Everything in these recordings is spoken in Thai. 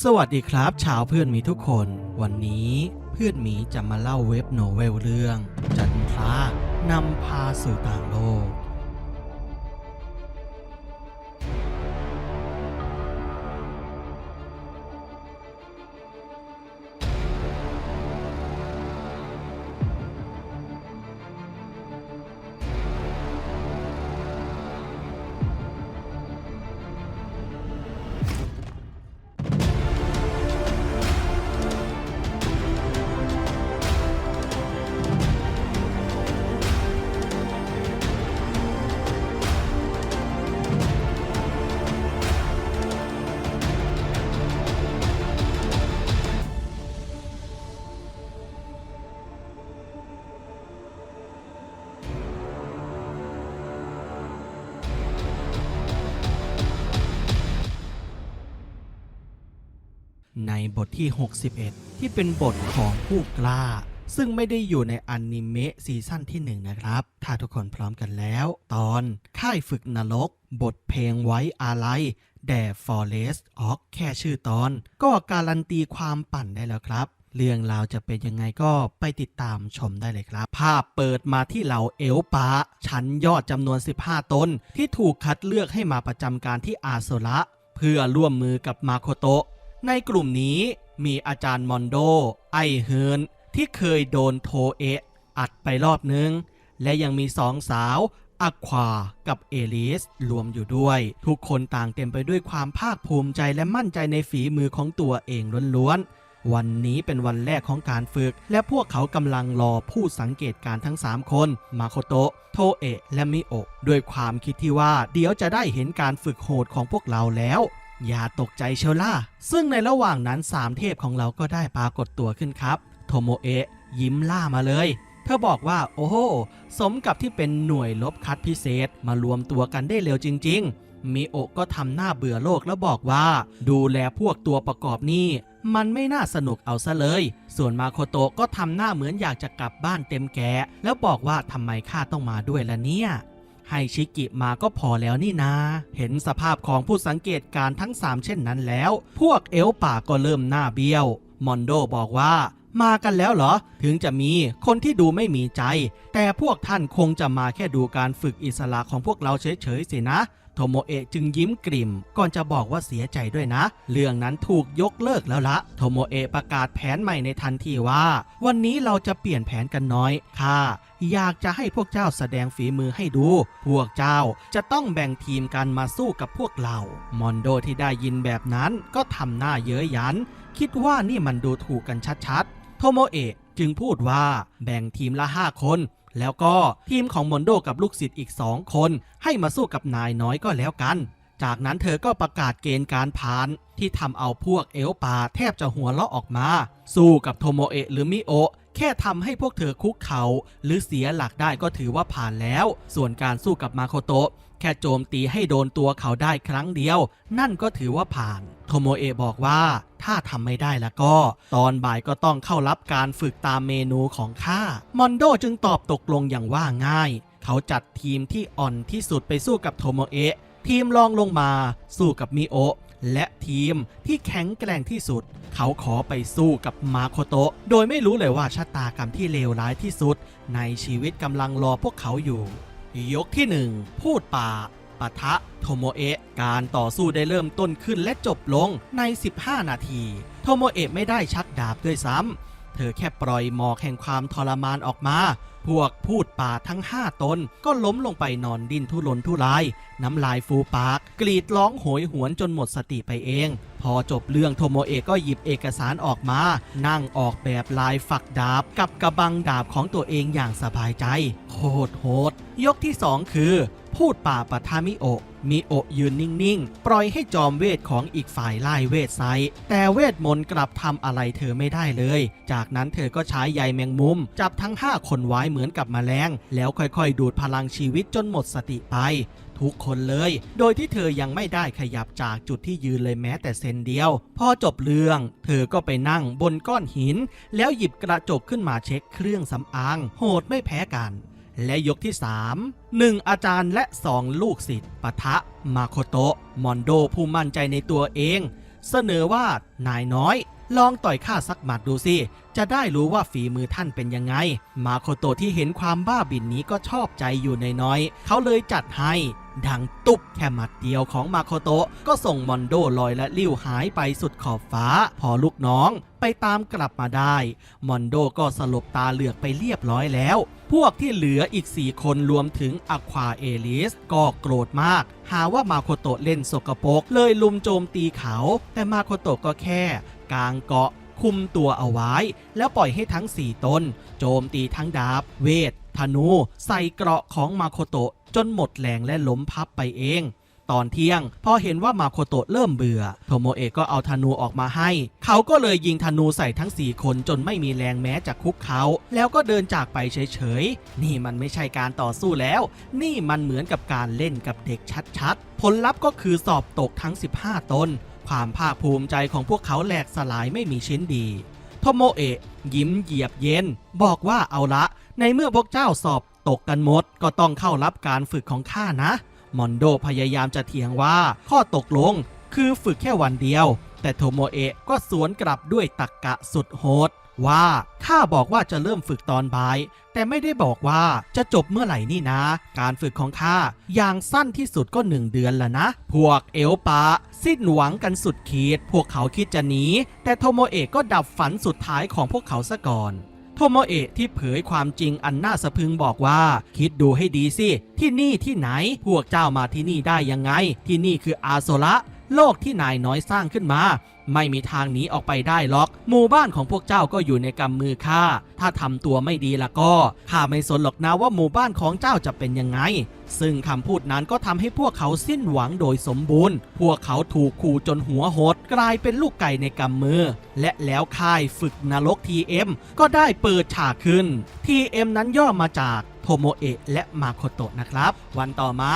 สวัสดีครับ ชาวเพื่อนมีทุกคน วันนี้เพื่อนมีจะมาเล่าเว็บโนเวลเรื่อง จันทรานำพาสู่ต่างโลก บทที่ 61 ที่เป็นบทของผู้กล้า ซึ่งไม่ได้อยู่ในอนิเมะซีซั่นที่ 1 นะครับ ถ้าทุกคนพร้อมกันแล้ว ตอนค่ายฝึกนรก บทเพลงไว้อาลัยแด่ Forest ออกแค่ชื่อตอน ก็การันตีความปั่นได้แล้วครับเรื่องราวจะเป็นยังไงก็ไปติดตามชมได้เลยครับ ภาพเปิดมาที่เหล่าเอลปาชั้นยอดจำนวน 15 ตน ที่ถูกคัดเลือกให้มาประจำการที่อาโซระ เพื่อร่วมมือกับมาโคโตะ ในกลุ่มนี้มีอาจารย์มอนโด ไอเฮิร์นที่เคยโดนโทเอะอัดไปรอบนึง และยังมีสองสาวอควา กับเอลิสรวมอยู่ด้วย ทุกคนต่างเต็มไปด้วยความภาคภูมิใจและมั่นใจในฝีมือของตัวเองล้วนๆ วันนี้เป็นวันแรกของการฝึก และพวกเขากำลังรอผู้สังเกตการณ์ทั้ง 3 คน มาโคโตะโทเอะและมิโอะด้วยความคิดที่ว่าเดี๋ยวจะได้เห็นการฝึกโหดของพวกเราแล้ว อย่าตกใจเชล่า ซึ่งในระหว่างนั้นสามเทพของเราก็ได้ปรากฏตัวขึ้นครับ โทโมเอะยิ้มล่ามาเลย เธอบอกว่าโอ้โห สมกับที่เป็นหน่วยลบคัดพิเศษมารวมตัวกันได้เร็วจริง ๆ มิโอะก็ทำหน้าเบื่อโลกแล้วบอกว่า ดูแลพวกตัวประกอบนี่มันไม่น่าสนุกเอาซะเลย ส่วนมาโคโตะก็ทำหน้าเหมือนอยากจะกลับบ้านเต็มแก่แล้วบอกว่าทำไมข้าต้องมาด้วยล่ะเนี่ย ให้ชิกิมาก็พอแล้วนี่นา เห็นสภาพของผู้สังเกตการ์ทั้ง 3 เช่นนั้นแล้ว พวกเอลป่าก็เริ่มหน้าเบี้ยว มอนโดบอกว่ามากันแล้วเหรอ ถึงจะมีคนที่ดูไม่มีใจ แต่พวกท่านคงจะมาแค่ดูการฝึกอิสระของพวกเราเฉยๆสินะ โทโมเอะจึงยิ้มกริ่ม ก่อนจะบอกว่าเสียใจด้วยนะ เรื่องนั้นถูกยกเลิกแล้วละโทโมเอะประกาศแผนใหม่ในทันทีว่า วันนี้เราจะเปลี่ยนแผนกันน้อยค่ะอยากจะให้พวกเจ้าแสดงฝีมือให้ดู พวกเจ้าจะต้องแบ่งทีมกันมาสู้กับพวกเรา มอนโดที่ได้ยินแบบนั้นก็ทำหน้าเย้ยยัน คิดว่านี่มันดูถูกกันชัดๆ โทโมเอะจึงพูดว่าแบ่งทีมละ5คน แล้วก็ทีมของมอนโดกับลูกศิษย์อีก 2 คน ให้มาสู้กับนายน้อยก็แล้วกัน จากนั้นเธอก็ประกาศเกณฑ์การผ่าน ที่ทำเอาพวกเอลปาแทบจะหัวเราะออกมา สู้กับโทโมเอะหรือมิโอะแค่ทำให้พวกเธอคุกเขาหรือเสียหลักได้ก็ถือว่าผ่านแล้ว ส่วนการสู้กับมาโคโตะ แค่โจมตีให้โดนตัวเขาได้ครั้งเดียว นั่นก็ถือว่าผ่าน โทโมเอะบอกว่าถ้าทำไม่ได้แล้วก็ ตอนบ่ายก็ต้องเข้ารับการฝึกตามเมนูของข้ามอนโดจึงตอบตกลงอย่างว่าง่าย เขาจัดทีมที่อ่อนที่สุดไปสู้กับโทโมเอะทีมรองลงมา สู้กับมิโอะและทีมที่แข็งแกร่งที่สุด เขาขอไปสู้กับมาโคโตะโดยไม่รู้เลยว่าชะตากรรมที่เลวร้ายที่สุด ในชีวิตกำลังรอพวกเขาอยู่ ยกที่หนึ่งพูดป่าปะทะโทโมเอะ การต่อสู้ได้เริ่มต้นขึ้นและจบลงใน 15 นาที โทโมเอะไม่ได้ชักดาบด้วยซ้ำ เธอแค่ปล่อยหมอกแห่งความทรมานออกมา พวกพูดป่าทั้ง 5 ตน ก็ล้มลงไปนอนดิ้นทุรนทุราย น้ำลายฟูปาก กรีดร้องโหยหวนจนหมดสติไปเอง พอจบเรื่องโทโมเอะก็หยิบเอกสารออกมา นั่งออกแบบลายฝักดาบ กับกระบังดาบของตัวเองอย่างสบายใจ โคตรโหด ยกที่ 2 คือ พูดป่าปะทามิโอมิโอยืนนิ่งๆ ปล่อยให้จอมเวทของอีกฝ่ายไล่เวทไซต์แต่เวทมนต์กลับทำอะไรเธอไม่ได้เลย จากนั้นเธอก็ใช้ใยแมงมุม จับทั้ง 5 คนไว้เหมือนกับแมลง แล้วค่อยๆ ดูดพลังชีวิตจนหมดสติไป ทุกคนเลย โดยที่เธอยังไม่ได้ขยับจากจุดที่ยืนเลยแม้แต่เซนเดียว พอจบเรื่อง เธอก็ไปนั่งบนก้อนหิน แล้วหยิบกระจกขึ้นมาเช็คเครื่องสำอาง โหดไม่แพ้กัน และยกที่ 3 1 อาจารย์และ 2 ลูกศิษย์ปะทะ มาโคโตะ มอนโดผู้มั่นใจในตัวเอง เสนอว่านายน้อย ลองต่อยข้าสักหมัดดูสิ จะได้รู้ว่าฝีมือท่านเป็นยังไง มาโคโตที่เห็นความบ้าบินนี้ก็ชอบใจอยู่ในน้อยๆเขาเลยจัดให้ดังตุ๊บแค่หมัดเดียวของมาโคโตะก็ส่งมอนโดลอยและลิ้วหายไปสุดขอบฟ้า พอลูกน้องไปตามกลับมาได้ มอนโดก็สลบตาเหลือกไปเรียบร้อยแล้ว พวกที่เหลืออีก4คนรวมถึงอควาเอลิสก็โกรธมาก หาว่ามาโคโตะเล่นสกปรกเลยลุมโจมตีเขา แต่มาโคโตะก็แค่กางเกาะ คุมตัวเอาไว้ แล้วปล่อยให้ทั้ง4ตน โจมตีทั้งดาบ เวท ธนู ใส่เกราะของมาโคโตะจนหมดแรงและล้มพับไปเองตอนเที่ยง พอเห็นว่ามาโคโตะเริ่มเบื่อ โทโมเอะก็เอาธนูออกมาให้ เขาก็เลยยิงธนูใส่ทั้ง 4 คนจนไม่มีแรงแม้จะคุกเขา แล้วก็เดินจากไปเฉยๆ นี่มันไม่ใช่การต่อสู้แล้ว นี่มันเหมือนกับการเล่นกับเด็กชัดๆ ผลลัพธ์ก็คือสอบตกทั้ง 15 ตน ความภาคภูมิใจของพวกเขาแหลกสลายไม่มีชิ้นดีโทโมเอะยิ้มเหยียบเย็น บอกว่าเอาละ ในเมื่อพวกเจ้าสอบตกกันหมด ก็ต้องเข้ารับการฝึกของข้านะ มอนโดพยายามจะเถียงว่าข้อตกลง คือฝึกแค่วันเดียว แต่โทโมเอะก็สวนกลับด้วยตักกะสุดโหด ว่าข้าบอกว่าจะเริ่มฝึกตอนบ่าย แต่ไม่ได้บอกว่าจะจบเมื่อไหร่นี่นะ การฝึกของข้าอย่างสั้นที่สุดก็หนึ่งเดือนละนะ พวกเอลปาสิ้นหวังกันสุดขีด พวกเขาคิดจะหนีแต่โทโมเอะก็ดับฝันสุดท้ายของพวกเขาซะก่อนโทโมเอะที่เผยความจริงอันน่าสะพึงบอกว่า คิดดูให้ดีสิ ที่นี่ที่ไหน พวกเจ้ามาที่นี่ได้ยังไง ที่นี่คืออาโซระ โลกที่นายน้อยสร้างขึ้นมา ไม่มีทางหนีออกไปได้หรอก หมู่บ้านของพวกเจ้าก็อยู่ในกำมือข้า ถ้าทำตัวไม่ดีละก็ข้าไม่สนหรอกนะว่าหมู่บ้านของเจ้าจะเป็นยังไง ซึ่งคำพูดนั้นก็ทำให้พวกเขาสิ้นหวังโดยสมบูรณ์ พวกเขาถูกขู่จนหัวหดกลายเป็นลูกไก่ในกำมือ และแล้วค่ายฝึกนรก TM ก็ได้เปิดฉากขึ้น TM นั้นย่อมาจากโทโมเอะและมาโคโตะนะครับ วันต่อมา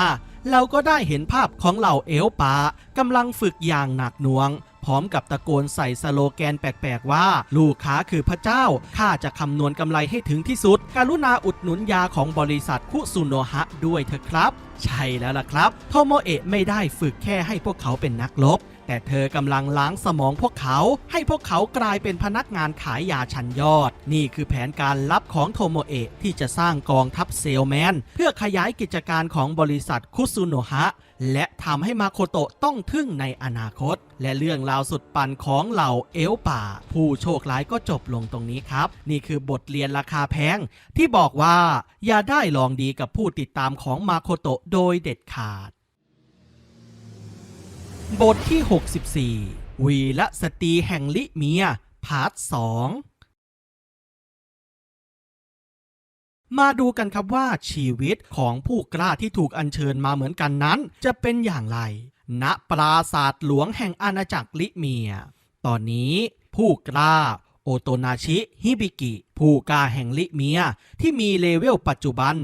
เราก็ได้เห็นภาพของเหล่าเอลปากำลังฝึกอย่างหนักหน่วง พร้อมกับตะโกนใส่สโลแกนแปลกๆว่า ลูกค้าคือพระเจ้า ข้าจะคำนวณกำไรให้ถึงที่สุดการุณาอุดหนุนยาของบริษัทคุซุโนฮะด้วยเถอะครับ ใช่แล้วล่ะครับ โทโมเอะไม่ได้ฝึกแค่ให้พวกเขาเป็นนักลบ แต่เธอกำลังล้างสมองพวกเขา ให้พวกเขากลายเป็นพนักงานขายยาชั้นยอด นี่คือแผนการลับของโทโมเอะที่จะสร้างกองทัพเซลแมน เพื่อขยายกิจการของบริษัทคุซุโนะฮะ และทำให้มาโคโตะต้องทึ่งในอนาคต และเรื่องราวสุดปั่นของเหล่าเอลป่า ผู้โชคร้ายก็จบลงตรงนี้ครับ นี่คือบทเรียนราคาแพง ที่บอกว่าอย่าได้ลองดีกับผู้ติดตามของมาโคโตะโดยเด็ดขาด บทที่ 64 วีละสตรีแห่งลิเมีย พาร์ทสองมาดูกันครับว่าชีวิตของผู้กล้าที่ถูกอัญเชิญมาเหมือนกันนั้น จะเป็นอย่างไร ณ ปราศาสตร์หลวงแห่งอาณาจักรลิเมีย ตอนนี้ผู้กล้า โอโตนาชิฮิบิกิ ผู้กล้าแห่งลิเมีย ที่มีเลเวลปัจจุบัน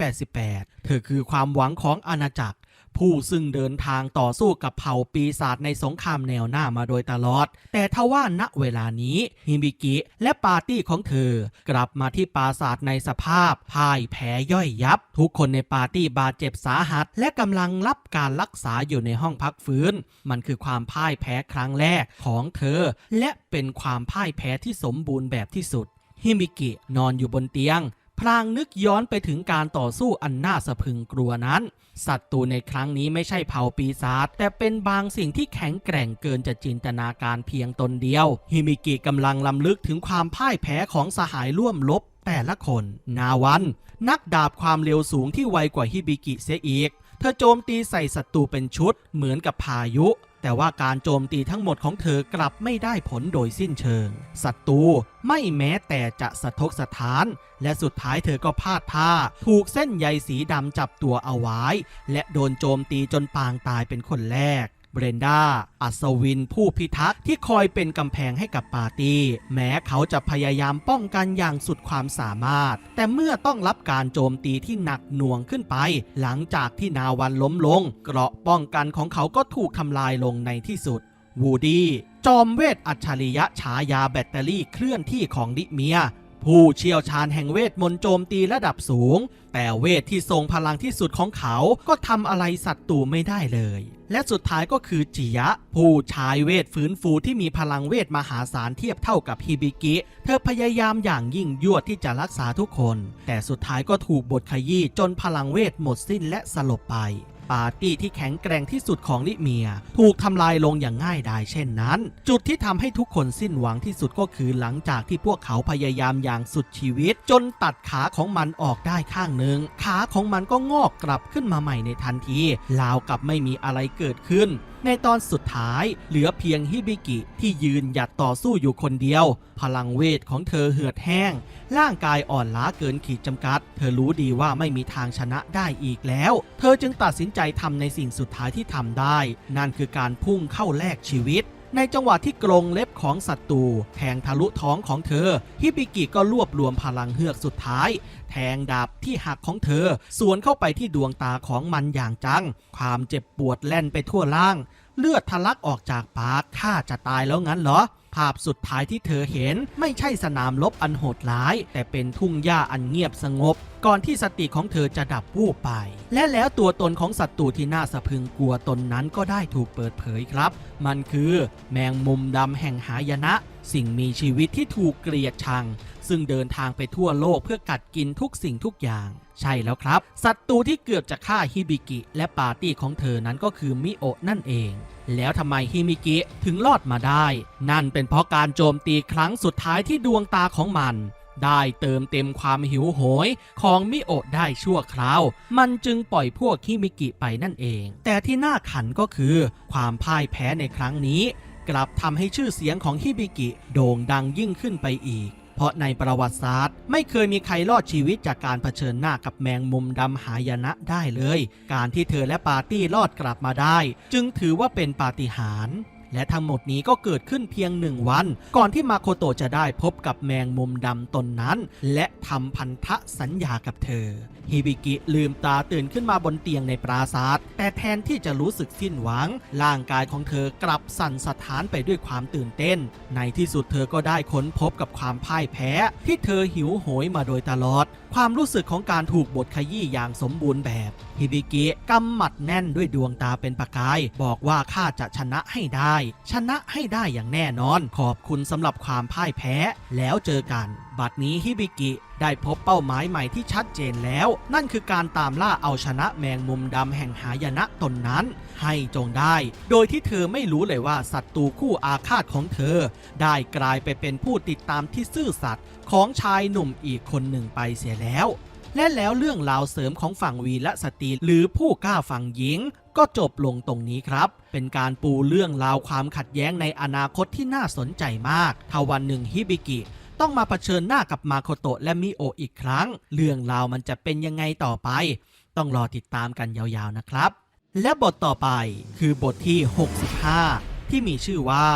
188 เธอคือความหวังของอาณาจักร ผู้ซึ่งเดินทางต่อสู้กับเผ่าปีศาจในสงครามแนวหน้ามาโดยตลอด แต่ทว่าณเวลานี้ฮิมิกิและปาร์ตี้ของเธอ กลับมาที่ปราสาทในสภาพพ่ายแพ้ย่อยยับ ทุกคนในปาร์ตี้บาดเจ็บสาหัส และกำลังรับการรักษาอยู่ในห้องพักฟื้น มันคือความพ่ายแพ้ครั้งแรกของเธอ และเป็นความพ่ายแพ้ที่สมบูรณ์แบบที่สุดฮิมิกินอนอยู่บนเตียง พลางนึกย้อนไปถึงการต่อสู้อันน่าสะพึงกลัวนั้น ศัตรูในครั้งนี้ไม่ใช่เผ่าปีศาจแต่เป็นบางสิ่งที่แข็งแกร่งเกินจะจินตนาการเพียงตนเดียว ฮิมิกิกำลังลำลึกถึงความพ่ายแพ้ของสหายร่วมรบแต่ละคน นาวัน นักดาบความเร็วสูงที่ไวกว่าฮิบิกิเสียอีก เธอโจมตีใส่ศัตรูเป็นชุดเหมือนกับพายุ แต่ว่าการโจมตีทั้งหมดของเธอกลับไม่ได้ผลโดยสิ้นเชิงศัตรูไม่แม้แต่จะสะทกสะท้าน และสุดท้ายเธอก็พลาดท่า ถูกเส้นใยสีดำจับตัวเอาไว้ และโดนโจมตีจนปางตายเป็นคนแรก เบรนดาอัศวินผู้พิทักษ์ที่คอยเป็นกำแพงให้กับปาร์ตี้ แม้เขาจะพยายามป้องกันอย่างสุดความสามารถ แต่เมื่อต้องรับการโจมตีที่หนักหน่วงขึ้นไป หลังจากที่นาวันล้มลง เกราะป้องกันของเขาก็ถูกทำลายลงในที่สุด วูดี้จอมเวทอัจฉริยะฉายาแบตเตอรี่เคลื่อนที่ของดิเมีย ผู้เชี่ยวชาญแห่งเวทมนต์โจมตีระดับสูง แต่เวทที่ทรงพลังที่สุดของเขาก็ทำอะไรศัตรูไม่ได้เลย และสุดท้ายก็คือจิยะ ผู้ชายเวทฟื้นฟูที่มีพลังเวทมหาศาลเทียบเท่ากับฮิบิกิ เธอพยายามอย่างยิ่งยวดที่จะรักษาทุกคน แต่สุดท้ายก็ถูกบทขยี้จนพลังเวทหมดสิ้นและสลบไป ปาร์ตี้ที่แข็งแกร่งที่สุดของลิเมีย ถูกทำลายลงอย่างง่ายดายเช่นนั้น จุดที่ทำให้ทุกคนสิ้นหวังที่สุดก็คือหลังจากที่พวกเขาพยายามอย่างสุดชีวิต จนตัดขาของมันออกได้ข้างหนึ่ง ขาของมันก็งอกกลับขึ้นมาใหม่ในทันทีราวกับไม่มีอะไรเกิดขึ้น ในตอนสุดท้ายเหลือเพียงฮิบิกิที่ยืนหยัดต่อสู้อยู่คนเดียว พลังเวทของเธอเหือดแห้ง ร่างกายอ่อนล้าเกินขีดจำกัด เธอรู้ดีว่าไม่มีทางชนะได้อีกแล้ว เธอจึงตัดสินใจจทำในสิ่งสุดท้ายที่ทำได้ นั่นคือการพุ่งเข้าแลกชีวิต ในจังหวะที่กรงเล็บของศัตรูแทงทะลุท้องของเธอ ฮิบิกิก็รวบรวมพลังเฮือกสุดท้าย แทงดาบที่หักของเธอ สวนเข้าไปที่ดวงตาของมันอย่างจัง ความเจ็บปวดแล่นไปทั่วร่าง เลือดทะลักออกจากปากข้าจะตายแล้วงั้นเหรอ ภาพสุดท้ายที่เธอเห็นไม่ใช่สนามรบอันโหดร้าย แต่เป็นทุ่งหญ้าอันเงียบสงบ ก่อนที่สติของเธอจะดับวูบไป และแล้วตัวตนของศัตรูที่น่าสะพึงกลัวตนนั้นก็ได้ถูกเปิดเผยครับ มันคือแมงมุมดำแห่งหายนะ สิ่งมีชีวิตที่ถูกเกลียดชัง ซึ่งเดินทางไปทั่วโลกเพื่อกัดกินทุกสิ่งทุกอย่าง ใช่แล้วครับ ศัตรูที่เกือบจะฆ่าฮิบิกิ และปาร์ตี้ของเธอนั้นก็คือมิโอะนั่นเอง แล้วทำไมฮิมิกิถึงรอดมาได้ นั่นเป็นเพราะการโจมตีครั้งสุดท้ายที่ดวงตาของมัน ได้เติมเต็มความหิวโหยของมิโอะได้ชั่วคราว มันจึงปล่อยพวกฮิมิกิไปนั่นเอง แต่ที่น่าขันก็คือ ความพ่ายแพ้ในครั้งนี้ กลับทำให้ชื่อเสียงของฮิบิกิโด่งดังยิ่งขึ้นไปอีก เพราะในประวัติศาสตร์ ไม่เคยมีใครรอดชีวิตจากการเผชิญหน้ากับแมงมุมดำหายนะได้เลย การที่เธอและปาร์ตี้รอดกลับมาได้ จึงถือว่าเป็นปาฏิหาริย์ และทั้งหมดนี้ก็เกิดขึ้นเพียงหนึ่งวัน ก่อนที่มาโคโตะจะได้พบกับแมงมุมดำตนนั้น และทำพันธสัญญากับเธอฮิบิกิลืมตาตื่นขึ้นมาบนเตียงในปราสาทแต่แทนที่จะรู้สึกสิ้นหวัง ร่างกายของเธอกลับสั่นสะท้านไปด้วยความตื่นเต้น ในที่สุดเธอก็ได้ค้นพบกับความพ่ายแพ้ ที่เธอหิวโหยมาโดยตลอด ความรู้สึกของการถูกบทขยี้อย่างสมบูรณ์แบบฮิบิกิกำหมัดแน่นด้วยดวงตาเป็นประกาย บอกว่าข้าจะชนะให้ได้ชนะให้ได้อย่างแน่นอน ขอบคุณสำหรับความพ่ายแพ้ แล้วเจอกัน บัดนี้ฮิบิกิได้พบเป้าหมายใหม่ที่ชัดเจนแล้ว นั่นคือการตามล่าเอาชนะแมงมุมดำแห่งหายนะตนนั้น ให้จงได้ โดยที่เธอไม่รู้เลยว่าศัตรูคู่อาฆาตของเธอ ได้กลายไปเป็นผู้ติดตามที่ซื่อสัตย์ของชายหนุ่มอีกคนหนึ่งไปเสียแล้ว และแล้วเรื่องราวเสริมของฝั่งวีและสตรีหรือผู้กล้าฝั่งหญิง ก็จบลงตรงนี้ครับ เป็นการปูเรื่องราวความขัดแย้งในอนาคตที่น่าสนใจมากถ้าวันหนึ่งฮิบิกิต้องมาเผชิญหน้ากับมาโคโตะและมิโออีกครั้ง เรื่องราวมันจะเป็นยังไงต่อไป ต้องรอติดตามกันยาวๆนะครับ และบทต่อไปคือบทที่ 65 ที่มีชื่อว่า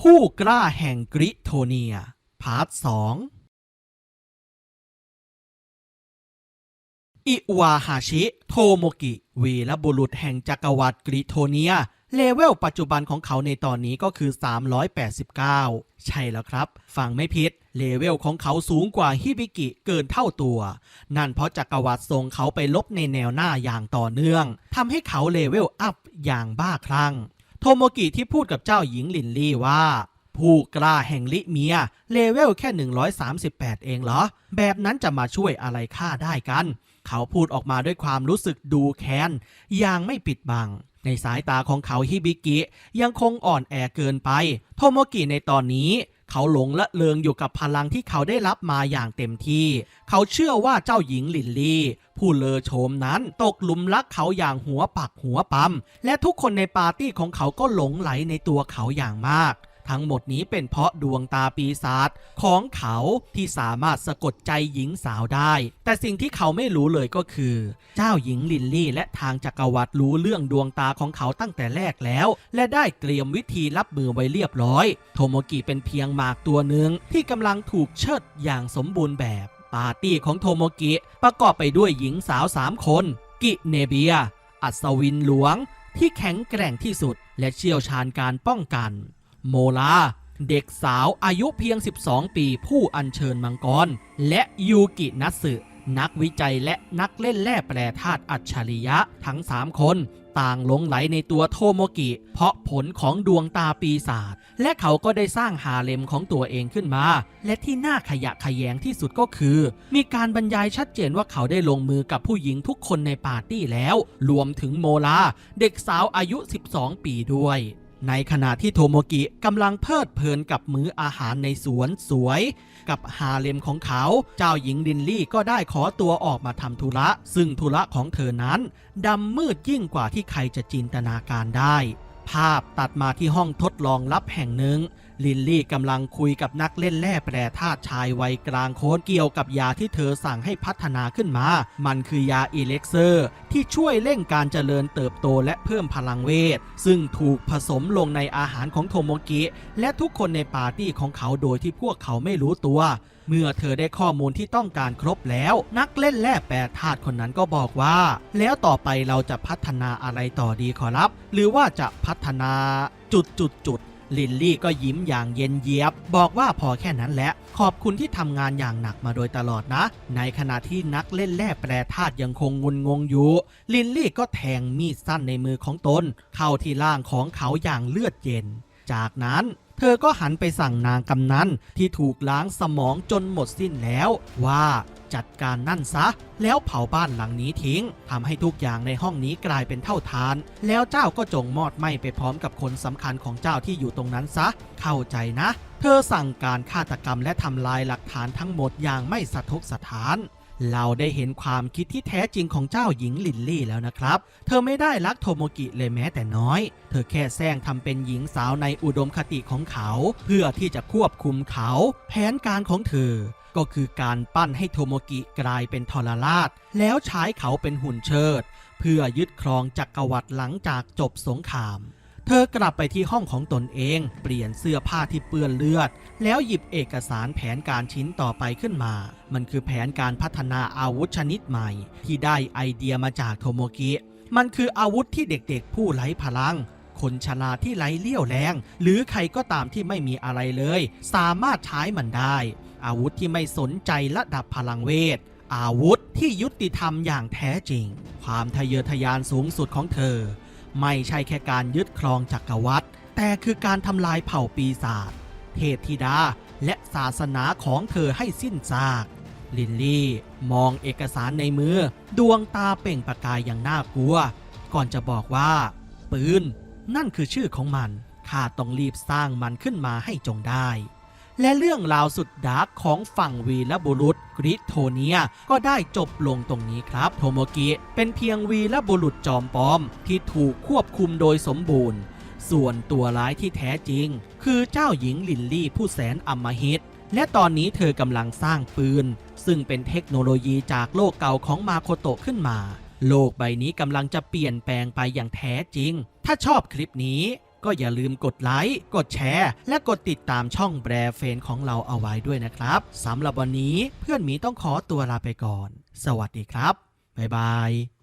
ผู้กล้าแห่งกริโทเนียพาร์ท 2 อิวาฮาชิ โทโมกิ วีรบุรุษแห่งจักรวรรดิกริโทเนีย เลเวลปัจจุบันของเขาในตอนนี้ก็คือ 389 ใช่แล้วครับ ฟังไม่ผิด เลเวลของเขาสูงกว่าฮิบิกิเกินเท่าตัว นั่นเพราะจักรวรรดิส่งเขาไปลบในแนวหน้าอย่างต่อเนื่อง ทำให้เขาเลเวลอัพอย่างบ้าคลั่ง โทโมกิที่พูดกับเจ้าหญิงลินลี่ว่า ผู้กล้าแห่งลิเมีย เลเวลแค่ 138 เองเหรอ แบบนั้นจะมาช่วยอะไรข้าได้กัน เขาพูดออกมาด้วยความรู้สึกดูแค้นอย่างไม่ปิดบัง ในสายตาของเขาฮิบิกิ ยังคงอ่อนแอเกินไป โทโมกิในตอนนี้เขาหลงละเลงอยู่กับพลังที่เขาได้รับมาอย่างเต็มที่ เขาเชื่อว่าเจ้าหญิงลินลี่ ผู้เลอโฉมนั้นตกหลุมรักเขาอย่างหัวปักหัวปั๊ม และทุกคนในปาร์ตี้ของเขาก็หลงไหลในตัวเขาอย่างมาก ทั้งหมดนี้เป็นเพราะดวงตาปีศาจของเขาที่สามารถสะกดใจหญิงสาวได้ แต่สิ่งที่เขาไม่รู้เลยก็คือ เจ้าหญิงลินลี่และทางจักรวรรดิรู้เรื่องดวงตาของเขาตั้งแต่แรกแล้ว และได้เตรียมวิธีรับมือไว้เรียบร้อย โทโมกิเป็นเพียงหมากตัวหนึ่งที่กำลังถูกเชิดอย่างสมบูรณ์แบบปาร์ตี้ของโทโมกิประกอบไปด้วยหญิงสาวสามคน กิเนเบีย อัศวินหลวง ที่แข็งแกร่งที่สุด และเชี่ยวชาญการป้องกัน โมลา เด็กสาวอายุเพียง 12 ปีผู้อัญเชิญมังกร และยูกินัตสึนักวิจัยและนักเล่นแร่แปรธาตุอัจฉริยะทั้ง 3 คน ต่างหลงไหลในตัวโทโมกิ เพราะผลของดวงตาปีศาจและเขาก็ได้สร้างฮาเลมของตัวเองขึ้นมา และที่น่าขยะขยงที่สุดก็คือ มีการบรรยายชัดเจนว่าเขาได้ลงมือกับผู้หญิงทุกคนในปาร์ตี้แล้ว รวมถึงโมลา เด็กสาวอายุ 12 ปีด้วย ในขณะที่โทโมกิกำลังเพลิดเพลินกับมื้ออาหารในสวนสวย กับฮาเลมของเขา เจ้าหญิงลินลี่ก็ได้ขอตัวออกมาทำธุระ ซึ่งธุระของเธอนั้นดำมืดยิ่งกว่าที่ใครจะจินตนาการได้ ภาพตัดมาที่ห้องทดลองลับแห่งหนึ่ง ลินลี่กำลังคุยกับนักเล่นแร่แปรธาตุชายวัยกลางโคนเกี่ยวกับยาที่เธอสั่งให้พัฒนาขึ้นมา มันคือยาอีเล็กเซอร์ ที่ช่วยเร่งการเจริญเติบโตและเพิ่มพลังเวท ซึ่งถูกผสมลงในอาหารของโทโมกิและทุกคนในปาร์ตี้ของเขาโดยที่พวกเขาไม่รู้ตัวเมื่อเธอได้ข้อมูลที่ต้องการครบแล้ว นักเล่นแร่แปรธาตุคนนั้นก็บอกว่า แล้วต่อไปเราจะพัฒนาอะไรต่อดีขอรับ หรือว่าจะพัฒนาจุดจุดจุด ลินลี่ก็ยิ้มอย่างเย็นเยียบ บอกว่าพอแค่นั้นแหละ ขอบคุณที่ทำงานอย่างหนักมาโดยตลอดนะ ในขณะที่นักเล่นแร่แปรธาตุยังคงงุนงงอยู่ ลินลี่ก็แทงมีดสั้นในมือของตน เข้าที่ล่างของเขาอย่างเลือดเย็น จากนั้นเธอก็หันไปสั่งนางกำนันที่ถูกล้างสมองจนหมดสิ้นแล้วว่า จัดการนั่นซะ แล้วเผาบ้านหลังนี้ทิ้งทำให้ทุกอย่างในห้องนี้กลายเป็นเท่าทาน แล้วเจ้าก็จงมอดไหม้ไปพร้อมกับคนสำคัญของเจ้าที่อยู่ตรงนั้นซะ เข้าใจนะ เธอสั่งการฆาตกรรมและทำลายหลักฐานทั้งหมดอย่างไม่สะทกสะทานเราได้เห็นความคิดที่แท้จริงของเจ้าหญิงลินลี่แล้วนะครับ เธอไม่ได้รักโทโมกิเลยแม้แต่น้อย เธอแค่แซงทำเป็นหญิงสาวในอุดมคติของเขา เพื่อที่จะควบคุมเขา แผนการของเธอ ก็คือการปั้นให้โทโมกิกลายเป็นทรราช แล้วใช้เขาเป็นหุ่นเชิด เพื่อยึดครองจักรวรรดิหลังจากจบสงคราม เธอกลับไปที่ห้องของตนเอง เปลี่ยนเสื้อผ้าที่เปื้อนเลือด แล้วหยิบเอกสารแผนการชิ้นต่อไปขึ้นมา มันคือแผนการพัฒนาอาวุธชนิดใหม่ ที่ได้ไอเดียมาจากโทโมกิ มันคืออาวุธที่เด็กๆ ผู้ไร้พลังคนชราที่ไร้เลี้ยวแรง หรือใครก็ตามที่ไม่มีอะไรเลย สามารถใช้มันได้ อาวุธที่ไม่สนใจระดับพลังเวท อาวุธที่ยุติธรรมอย่างแท้จริง ความทะเยอทะยานสูงสุดของเธอ ไม่ใช่แค่การยึดครองจักรวรรดิแต่คือการทำลายเผ่าปีศาจเทพธิดาและศาสนาของเธอให้สิ้นซาก ลินลี่มองเอกสารในมือ ดวงตาเปล่งประกายอย่างน่ากลัว ก่อนจะบอกว่า ปืน นั่นคือชื่อของมันข้าต้องรีบสร้างมันขึ้นมาให้จงได้ และเรื่องราวสุดดาร์กของฝั่งวีรบุรุษกริโทเนียก็ได้จบลงตรงนี้ครับ โทโมกิเป็นเพียงวีรบุรุษจอมปลอม ที่ถูกควบคุมโดยสมบูรณ์ ส่วนตัวร้ายที่แท้จริง คือเจ้าหญิงลินลี่ผู้แสนอำมหิตและตอนนี้เธอกำลังสร้างปืน ซึ่งเป็นเทคโนโลยีจากโลกเก่าของมาโคโตะขึ้นมา โลกใบนี้กำลังจะเปลี่ยนแปลงไปอย่างแท้จริง ถ้าชอบคลิปนี้ ก็อย่าลืมกดไลค์ กดแชร์ และกดติดตามช่องแบรเฟนของเราเอาไว้ด้วยนะครับสำหรับวันนี้เพื่อนหมีต้องขอตัวลาไปก่อน สวัสดีครับ บ๊ายบาย